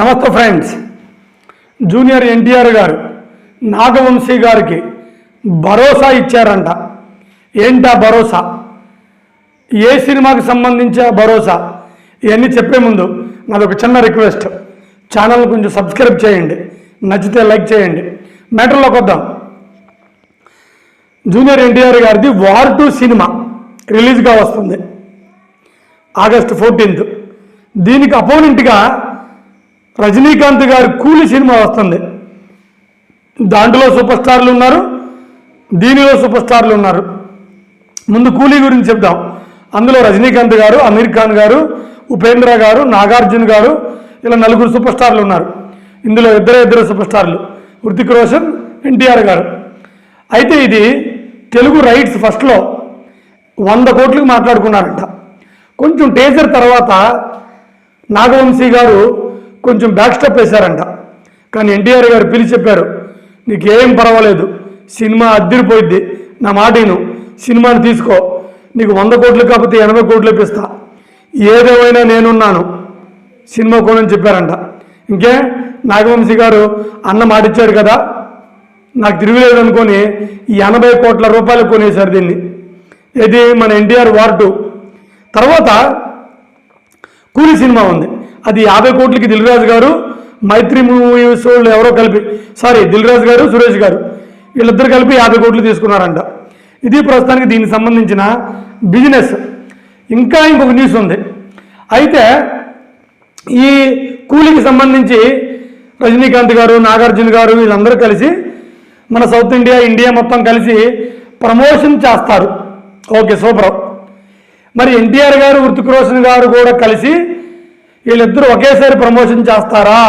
నమస్తే friends. Junior NTR గారు నాగవంశీ గారికి భరోసా ఇచ్చారంట. ఏంటా భరోసా? ఏ సినిమాకి సంబంధించిన భరోసా? ఇవన్నీ చెప్పే ముందు నాది ఒక చిన్న రిక్వెస్ట్. ఛానల్ కొంచెం సబ్స్క్రైబ్ చేయండి. నచ్చితే లైక్ చేయండి. మ్యాటర్లోకి వద్దాం. జూనియర్ ఎన్టీఆర్ గారిది వార్ టూ సినిమా రిలీజ్గా వస్తుంది. August fourteenth. దీనికి అపోనెంట్గా రజనీకాంత్ గారి కూలి సినిమా వస్తుంది. దాంట్లో సూపర్ స్టార్లు ఉన్నారు. దీనిలో సూపర్ స్టార్లు ఉన్నారు. ముందు కూలీ గురించి చెప్దాం. అందులో రజనీకాంత్ గారు అమీర్ ఖాన్ గారు ఉపేంద్ర గారు నాగార్జున గారు ఇలా నలుగురు సూపర్ స్టార్లు ఉన్నారు. ఇందులో ఇద్దరే ఇద్దరు సూపర్ స్టార్లు. హృతిక్ రోషన్ ఎన్టీఆర్ గారు. అయితే ఇది తెలుగు రైట్స్ ఫస్ట్లో వంద కోట్లకు మాట్లాడుకున్నారంట. కొంచెం టేజర్ తర్వాత నాగవంశీ గారు కొంచెం బ్యాక్ స్టెప్ వేశారంట. కానీ ఎన్టీఆర్ గారు పిలిచి చెప్పారు నీకేం పర్వాలేదు సినిమా అద్దరిపోయిద్ది నా మాటను సినిమాని తీసుకో నీకు వంద కోట్లు కాకపోతే ఎనభై కోట్లు ఇప్పిస్తా ఏదేమైనా నేనున్నాను సినిమా కొనని చెప్పారంట. ఇంకే నాగవంశీ గారు అన్న మాటిచ్చాడు కదా నాకు తిరిగిలేదు అనుకొని ఈ ఎనభై కోట్ల రూపాయలు కొనేశారు దీన్ని. ఇది మన ఎన్టీఆర్ వార్ టూ. తర్వాత కూలీ సినిమా ఉంది. అది యాభై కోట్లకి దిల్రాజు గారు మైత్రి మూవీస్ వాళ్ళు ఎవరో కలిపి సారీ దిల్రాజు గారు సురేష్ గారు వీళ్ళిద్దరు కలిపి యాభై కోట్లు తీసుకున్నారంట. ఇది ప్రస్తుతానికి దీనికి సంబంధించిన బిజినెస్. ఇంకా ఇంకొక న్యూస్ ఉంది. అయితే ఈ కూలికి సంబంధించి రజనీకాంత్ గారు నాగార్జున గారు వీళ్ళందరూ కలిసి మన సౌత్ ఇండియా ఇండియా మొత్తం కలిసి ప్రమోషన్ చేస్తారు. Okay super. మరి ఎన్టీఆర్ గారు హృతిక్ రోషన్ గారు కూడా కలిసి వీళ్ళిద్దరూ ఒకేసారి ప్రమోషన్ చేస్తారా?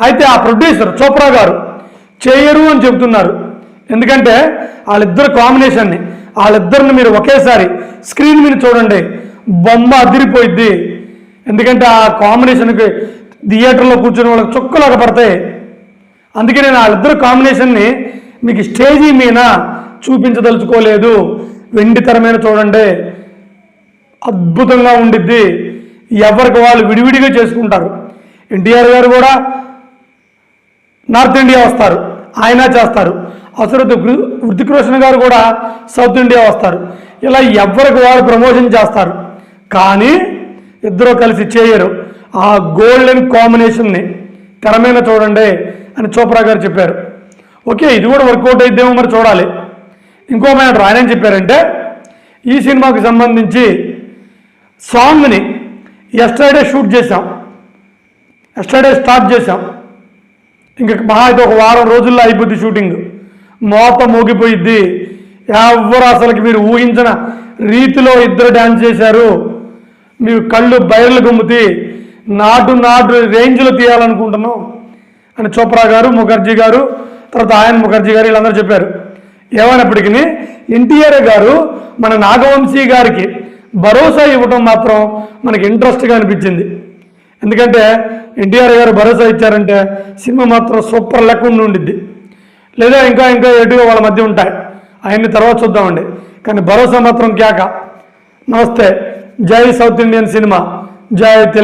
అయితే ఆ ప్రొడ్యూసర్ చోప్రా గారు చేయరు అని చెబుతున్నారు. ఎందుకంటే వాళ్ళిద్దరు కాంబినేషన్ని వాళ్ళిద్దరిని మీరు ఒకేసారి స్క్రీన్ మీద చూడండి బొమ్మ అదిరిపోయిద్ది. ఎందుకంటే ఆ కాంబినేషన్కి థియేటర్లో కూర్చుని వాళ్ళకి చుక్కలాగా పడతాయి. అందుకే నేను వాళ్ళిద్దరు కాంబినేషన్ని మీకు స్టేజీ మీద చూపించదలుచుకోలేదు. వెండి తెర మీద చూడండి. అద్భుతంగా ఉండిద్ది. ఎవరికి వాళ్ళు విడివిడిగా చేసుకుంటారు. ఎన్టీఆర్ గారు కూడా నార్త్ ఇండియా వస్తారు. ఆయన చేస్తారు. అసలు హృతిక్ రోషన్ గారు కూడా సౌత్ ఇండియా వస్తారు. ఇలా ఎవరికి వాళ్ళు ప్రమోషన్ చేస్తారు. కానీ ఇద్దరు కలిసి చేయరు. ఆ గోల్డెన్ కాంబినేషన్ని తెరమైన చూడండి అని చోప్రా గారు చెప్పారు. ఓకే ఇది కూడా వర్కౌట్ అయిద్దేమో మరి చూడాలి. ఇంకో మ్యాటర్ ఆయన చెప్పారంటే ఈ సినిమాకు సంబంధించి సాంగ్ని ఎస్టర్డే షూట్ చేశాం. ఎస్టర్డే స్టార్ట్ చేశాం. ఇంక మహా అయితే ఒక వారం రోజుల్లో అయిపోద్ది షూటింగ్ మోత మోగిపోయిద్ది. ఎవరు అసలుకి మీరు ఊహించిన రీతిలో ఇద్దరు డ్యాన్స్ చేశారు? మీరు కళ్ళు బయర్లు గుమ్ముతి నాటు నాటు రేంజ్లో తీయాలనుకుంటున్నాం అని చోప్రా గారు ముఖర్జీ గారు తర్వాత ఆయన ముఖర్జీ గారు వీళ్ళందరూ చెప్పారు. ఏమైనప్పటికీ ఎన్టీఆర్ గారు మన నాగవంశీ గారికి భరోసా ఇవ్వటం మాత్రం మనకి ఇంట్రెస్ట్గా అనిపించింది. ఎందుకంటే ఎన్టీఆర్ గారు భరోసా ఇచ్చారంటే సినిమా మాత్రం సూపర్ లెక్క ఉండిద్ది. లేదా ఇంకా ఇంకా ఎటుగా వాళ్ళ మధ్య ఉంటాయి. అవన్నీ తర్వాత చూద్దామండి. కానీ భరోసా మాత్రం క్యాక నమస్తే. జై సౌత్ ఇండియన్ సినిమా. జై తెలుగు